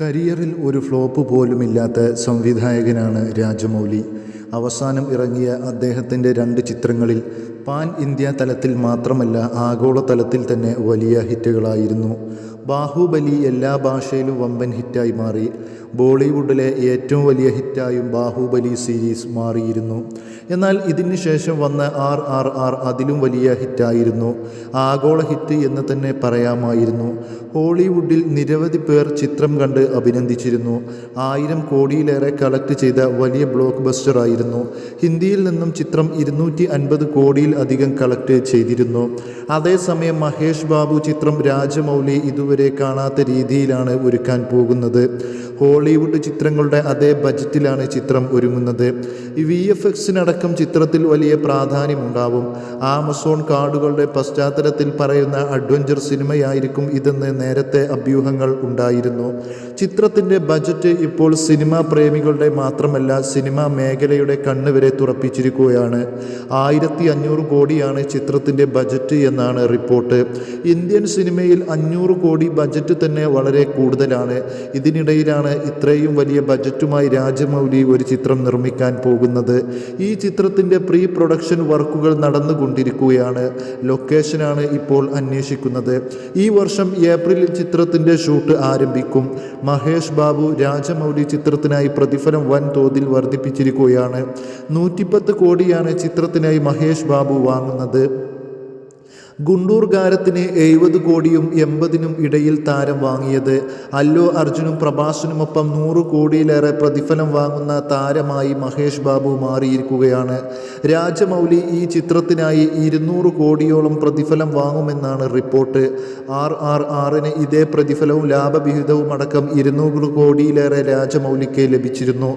കരിയറിൽ ഒരു ഫ്ലോപ്പ് പോലുമില്ലാത്ത സംവിധായകനാണ് രാജമൗലി. അവസാനം ഇറങ്ങിയ അദ്ദേഹത്തിന്റെ രണ്ട് ചിത്രങ്ങളിൽ പാൻ ഇന്ത്യ തലത്തിൽ മാത്രമല്ല ആഗോള തലത്തിൽ തന്നെ വലിയ ഹിറ്റുകളായിരുന്നു. ബാഹുബലി എല്ലാ ഭാഷയിലും വമ്പൻ ഹിറ്റായി മാറി. ബോളിവുഡിലെ ഏറ്റവും വലിയ ഹിറ്റായും ബാഹുബലി സീരീസ് മാറിയിരുന്നു. എന്നാൽ ഇതിന് ശേഷം വന്ന ആർ ആർ ആർ അതിലും വലിയ ഹിറ്റായിരുന്നു. ആഗോള ഹിറ്റ് എന്ന് തന്നെ പറയാമായിരുന്നു. ഹോളിവുഡിൽ നിരവധി പേർ ചിത്രം കണ്ട് അഭിനന്ദിച്ചിരുന്നു. ആയിരം കോടിയിലേറെ കളക്ട് ചെയ്ത വലിയ ബ്ലോക്ക് ബസ്റ്ററായിരുന്നു ഹിന്ദിയിൽ നിന്നും ചിത്രം ഇരുന്നൂറ്റി അൻപത് കോടിയിൽ അധികം കളക്ട് ചെയ്തിരുന്നു. അതേസമയം മഹേഷ് ബാബു ചിത്രം രാജമൗലി ഇതുവരെ കാണാത്ത രീതിയിലാണ് ഒരുക്കാൻ പോകുന്നത്. ഹോളിവുഡ് ചിത്രങ്ങളുടെ അതേ ബജറ്റിലാണ് ചിത്രം ഒരുങ്ങുന്നത്. വി എഫ് എക്സിനടക്കം ചിത്രത്തിൽ വലിയ പ്രാധാന്യമുണ്ടാവും. ആമസോൺ കാർഡുകളുടെ പശ്ചാത്തലത്തിൽ പറയുന്ന അഡ്വഞ്ചർ സിനിമയായിരിക്കും ഇതെന്ന് നേരത്തെ അഭ്യൂഹങ്ങൾ ഉണ്ടായിരുന്നു. ചിത്രത്തിന്റെ ബജറ്റ് ഇപ്പോൾ സിനിമാ പ്രേമികളുടെ മാത്രമല്ല സിനിമാ മേഖലയുടെ കണ്ണുവരെ തുറപ്പിച്ചിരിക്കുകയാണ്. ആയിരത്തി അഞ്ഞൂറ് കോടിയാണ് ചിത്രത്തിന്റെ ബജറ്റ് എന്നാണ് റിപ്പോർട്ട്. ഇന്ത്യൻ സിനിമയിൽ അഞ്ഞൂറ് കോടി ബജറ്റ് തന്നെ വളരെ കൂടുതലാണ്. ഇതിനിടയിലാണ് ഇത്രയും വലിയ ബജറ്റുമായി രാജമൗലി ഒരു ചിത്രം നിർമ്മിക്കാൻ പോകുന്നത്. ഈ ചിത്രത്തിന്റെ പ്രീ പ്രൊഡക്ഷൻ വർക്കുകൾ നടന്നുകൊണ്ടിരിക്കുകയാണ്. ലൊക്കേഷനാണ് ഇപ്പോൾ അന്വേഷിക്കുന്നത്. ഈ വർഷം ഏപ്രിലിൽ ചിത്രത്തിന്റെ ഷൂട്ട് ആരംഭിക്കും. മഹേഷ് ബാബു രാജമൗലി ചിത്രത്തിനായി പ്രതിഫലം വൻതോതിൽ വർദ്ധിപ്പിച്ചിരിക്കുകയാണ്. നൂറ്റിപ്പത്ത് കോടിയാണ് ചിത്രത്തിനായി മഹേഷ് ബാബു വാങ്ങുന്നത്. ഗുണ്ടൂർ ഗാരത്തിന് എഴുപത് കോടിയും എൺപതിനും ഇടയിൽ താരം വാങ്ങിയത്. അല്ലു അർജുനും പ്രഭാസിനുമൊപ്പം നൂറ് കോടിയിലേറെ പ്രതിഫലം വാങ്ങുന്ന താരമായി മഹേഷ് ബാബു മാറിയിരിക്കുകയാണ്. രാജമൗലി ഈ ചിത്രത്തിനായി ഇരുന്നൂറ് കോടിയോളം പ്രതിഫലം വാങ്ങുമെന്നാണ് റിപ്പോർട്ട്. ആർ ആർ ആറിന് ഇതേ പ്രതിഫലവും ലാഭവിഹിതവും അടക്കം ഇരുന്നൂറ് കോടിയിലേറെ രാജമൗലിക്ക് ലഭിച്ചിരുന്നു.